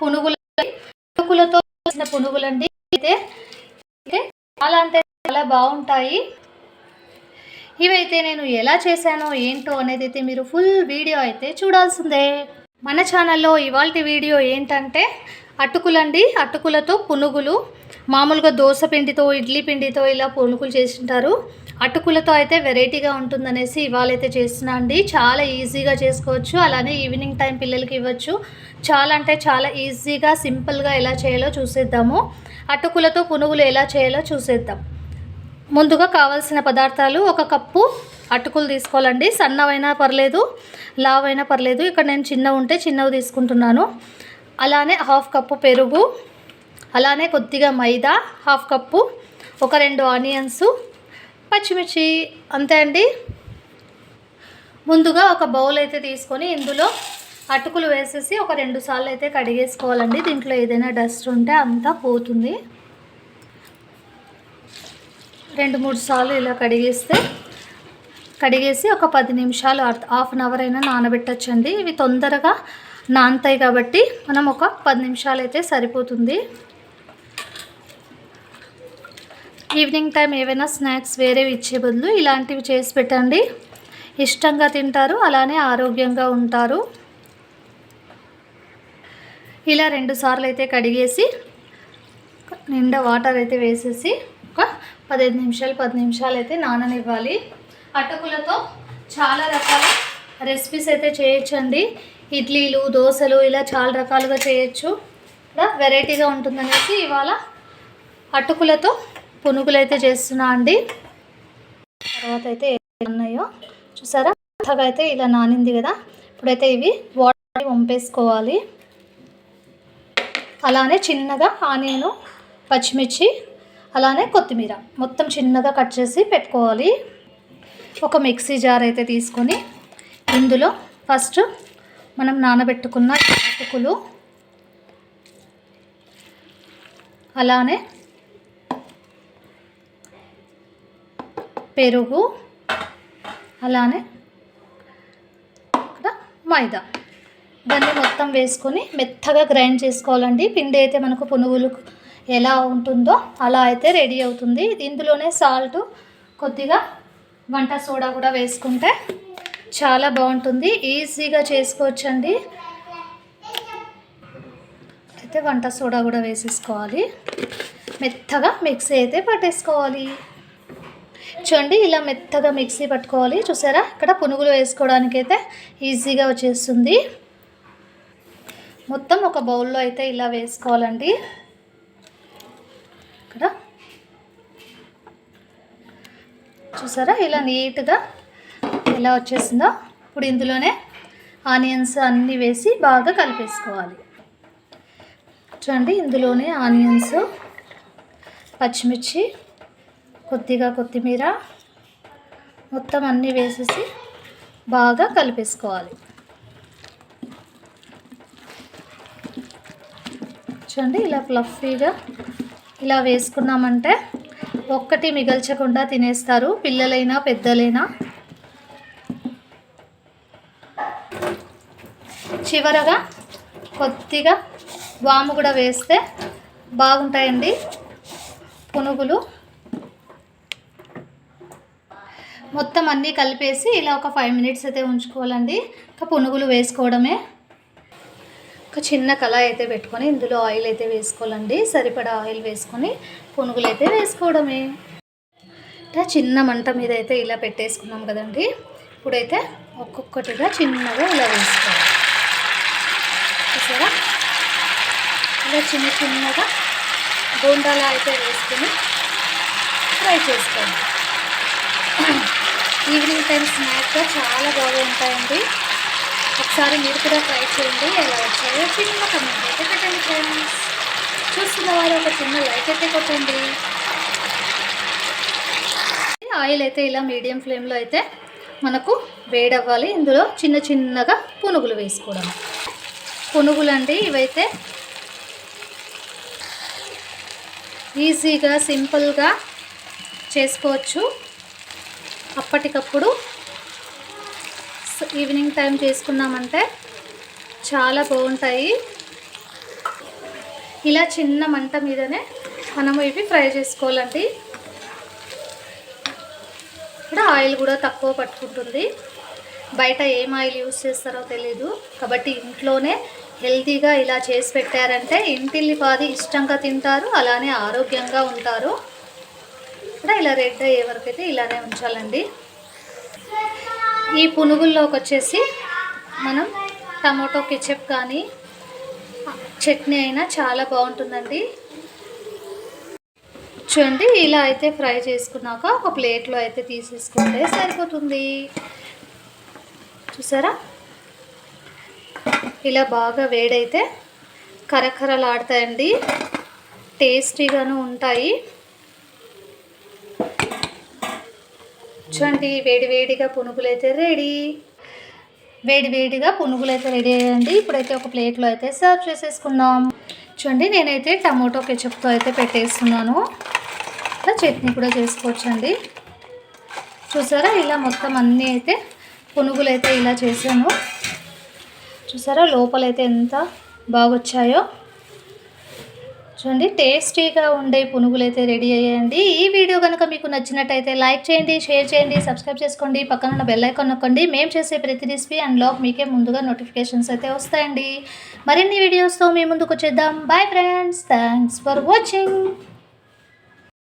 పునుగులు పునుగులతో చేసిన పునుగులండి. అయితే అయితే చాలా అంటే చాలా బాగుంటాయి. ఇవైతే నేను ఎలా చేశానో ఏంటో అనేది అయితే మీరు ఫుల్ వీడియో అయితే చూడాల్సిందే. మన ఛానల్లో ఇవాళ వీడియో ఏంటంటే అటుకులండి. అటుకులతో పునుగులు మామూలుగా దోశ పిండితో ఇడ్లీ పిండితో ఇలా పునుగులు చేసింటారు అటుకులతో అయితే వెరైటీగా ఉంటుందనేసి ఇవాళ చేస్తున్నా అండి. చాలా ఈజీగా చేసుకోవచ్చు. అలానే ఈవినింగ్ టైం పిల్లలకి ఇవ్వచ్చు. చాలా అంటే చాలా ఈజీగా సింపుల్గా ఎలా చేయాలో చూసేద్దాము. అటుకులతో పునుగులు ఎలా చేయాలో చూసేద్దాం. ముందుగా కావాల్సిన పదార్థాలు ఒక కప్పు అటుకులు తీసుకోవాలండి. సన్నవైనా పర్లేదు లావైనా పర్లేదు. ఇక్కడ నేను చిన్న ఉంటే చిన్నవి తీసుకుంటున్నాను. అలానే హాఫ్ కప్పు పెరుగు అలానే కొద్దిగా మైదా హాఫ్ కప్పు ఒక రెండు ఆనియన్స్ పచ్చిమిర్చి అంతే అండి. ముందుగా ఒక బౌల్ అయితే తీసుకొని ఇందులో అటుకులు వేసేసి ఒక రెండు సార్లు అయితే కడిగేసుకోవాలండి. దీంట్లో ఏదైనా డస్ట్ ఉంటే అంతా పోతుంది. రెండు మూడు సార్లు ఇలా కడిగేస్తే కడిగేసి ఒక పది నిమిషాలు హాఫ్ అన్ అవర్ అయినా నానబెట్టచ్చండి. ఇవి తొందరగా నానతాయి కాబట్టి మనం ఒక పది నిమిషాలు అయితే సరిపోతుంది. ఈవినింగ్ టైం ఏవైనా స్నాక్స్ వేరేవి ఇచ్చే బదులు ఇలాంటివి చేసి పెట్టండి. ఇష్టంగా తింటారు అలానే ఆరోగ్యంగా ఉంటారు. ఇలా రెండు సార్లు అయితే కడిగేసి నిండా వాటర్ అయితే వేసేసి ఒక పదిహేను నిమిషాలు పది నిమిషాలు అయితే నాననివ్వాలి. అటుకులతో చాలా రకాల రెసిపీస్ అయితే చేయొచ్చండి. ఇడ్లీలు దోశలు ఇలా చాలా రకాలుగా చేయొచ్చు. ఇలా వెరైటీగా ఉంటుందనేసి ఇవాళ అటుకులతో పునుగులు అయితే చేస్తున్నా అండి. తర్వాత అయితే ఉన్నాయో చూసారా? అంతగా అయితే ఇలా నానింది కదా. ఇప్పుడైతే ఇవి వాటర్ వంపేసుకోవాలి. అలానే చిన్నగా ఆనియన్ పచ్చిమిర్చి అలానే కొత్తిమీర మొత్తం చిన్నగా కట్ చేసి పెట్టుకోవాలి. ఒక మిక్సీ జార్ అయితే తీసుకొని ఇందులో ఫస్ట్ మనం నానబెట్టుకున్న అటుకులు అలానే పెరుగు అలానే ఇక్కడ మైదా. దాన్ని మొత్తం వేసుకొని మెత్తగా గ్రైండ్ చేసుకోవాలండి. పిండి అయితే మనకు పునుగులు ఎలా ఉంటుందో అలా అయితే రెడీ అవుతుంది. ఇందులోనే సాల్ట్ కొద్దిగా వంట సోడా కూడా వేసుకుంటే చాలా బాగుంటుంది. ఈజీగా చేసుకోవచ్చండి. అయితే వంట సోడా కూడా వేసేసుకోవాలి. మెత్తగా మిక్సీ అయితే పట్టేసుకోవాలి. చూడండి ఇలా మెత్తగా మిక్సీ పట్టుకోవాలి. చూసారా? ఇక్కడ పునుగులు వేసుకోవడానికి అయితే ఈజీగా వచ్చేస్తుంది. మొత్తం ఒక బౌల్లో అయితే ఇలా వేసుకోవాలండి. ఇక్కడ. చూసారా? ఇలా నీట్గా ఎలా వచ్చేసిందో? ఇప్పుడు ఇందులోనే ఆనియన్స్ అన్నీ వేసి బాగా కలిపేసుకోవాలి. చూడండి ఇందులోనే ఆనియన్స్ పచ్చిమిర్చి కొద్దిగా కొత్తిమీర మొత్తం అన్నీ వేసేసి బాగా కలిపేసుకోవాలి. చూడండి ఇలా ఫ్లఫీగా ఇలా వేసుకున్నామంటే ఒక్కటి మిగల్చకుండా తినేస్తారు పిల్లలైనా పెద్దలైనా. చివరగా కొద్దిగా వాము కూడా వేస్తే బాగుంటాయండి పునుగులు. మొత్తం అన్నీ కలిపేసి ఇలా ఒక ఫైవ్ మినిట్స్ అయితే ఉంచుకోవాలండి. ఇంకా పునుగులు వేసుకోవడమే. ఒక చిన్న కళాయి అయితే పెట్టుకొని ఇందులో ఆయిల్ అయితే వేసుకోవాలండి. సరిపడా ఆయిల్ వేసుకొని పునుగులు అయితే వేసుకోవడమే. చిన్న మంట మీద అయితే ఇలా పెట్టేసుకున్నాం కదండి. ఇప్పుడైతే ఒక్కొక్కటిగా చిన్నగా ఇలా వేసుకోవాలి. చూసారా? ఇలా చిన్న చిన్నగా బోండాలా అయితే వేసుకొని ఫ్రై చేసుకోండి ఈవినింగ్ టైం స్నాక్గా చాలా బాగా ఉంటాయండి. ఒకసారి మీరు కూడా ట్రై చేయండి. ఎలా వచ్చాయో చిన్న కమెంట్ అయితే పెట్టండి ఫ్రెండ్స్ చూస్తున్న వారు ఒక చిన్న లైక్ అయితే కొట్టండి. ఆయిల్ అయితే ఇలా మీడియం ఫ్లేమ్లో అయితే మనకు వేడవ్వాలి. ఇందులో చిన్న చిన్నగా పునుగులు వేసుకోవడం. పునుగులు అండి ఇవైతే ఈజీగా సింపుల్గా చేసుకోవచ్చు. అప్పటికప్పుడు ఈవినింగ్ టైం చేసుకున్నామంటే చాలా బాగుంటాయి. ఇలా చిన్న మంట మీదనే మనము ఇవి ఫ్రై చేసుకోవాలండి. ఇక్కడ ఆయిల్ కూడా తక్కువ పట్టుకుంటుంది. బయట ఏం ఆయిల్ యూస్ చేస్తారో తెలీదు. కాబట్టి ఇంట్లోనే హెల్తీగా ఇలా చేసి పెట్టారంటే ఇంటిల్లిపాది ఇష్టంగా తింటారు అలానే ఆరోగ్యంగా ఉంటారు. కూడా ఇలా రెడ్ అయ్యే వరకు అయితే ఇలానే ఉంచాలండి. ఈ పునుగుల్లోకి వచ్చేసి మనం టమాటో కెచప్ కానీ చట్నీ అయినా చాలా బాగుంటుందండి. చూడండి ఇలా అయితే ఫ్రై చేసుకున్నాక ఒక ప్లేట్లో అయితే తీసేసుకుంటే సరిపోతుంది. చూసారా? ఇలా బాగా వేడైతే కరకరలాడతాయండి. టేస్టీగాను ఉంటాయి. చూడండి వేడి వేడిగా పునుగులు అయితే రెడీ. వేడి వేడిగా పునుగులు అయితే రెడీ అయ్యండి. ఇప్పుడైతే ఒక ప్లేట్లో అయితే సర్వ్ చేసేసుకుందాం. చూడండి నేనైతే టమాటో కెచప్తో అయితే పెట్టేస్తున్నాను. ఇలా చట్నీ కూడా చేసుకోవచ్చండి. చూసారా ఇలా మొత్తం అన్నీ అయితే పునుగులు అయితే ఇలా చేశాను. చూసారా లోపలైతే ఎంత బాగొచ్చాయో. చూడండి టేస్టీగా ఉండే పునుగులు అయితే రెడీ అయ్యాయండి. ఈ వీడియో కనుక మీకు నచ్చినట్టయితే లైక్ చేయండి షేర్ చేయండి సబ్స్క్రైబ్ చేసుకోండి. పక్కన ఉన్న బెల్ ఐకాన్ నొక్కండి. మేము చేసే ప్రతి రెసిపీ అండ్ లాక్ మీకే ముందుగా నోటిఫికేషన్స్ అయితే వస్తాయండి. మరిన్ని వీడియోస్తో మీ ముందుకు వచ్చేద్దాం. Bye friends thanks for watching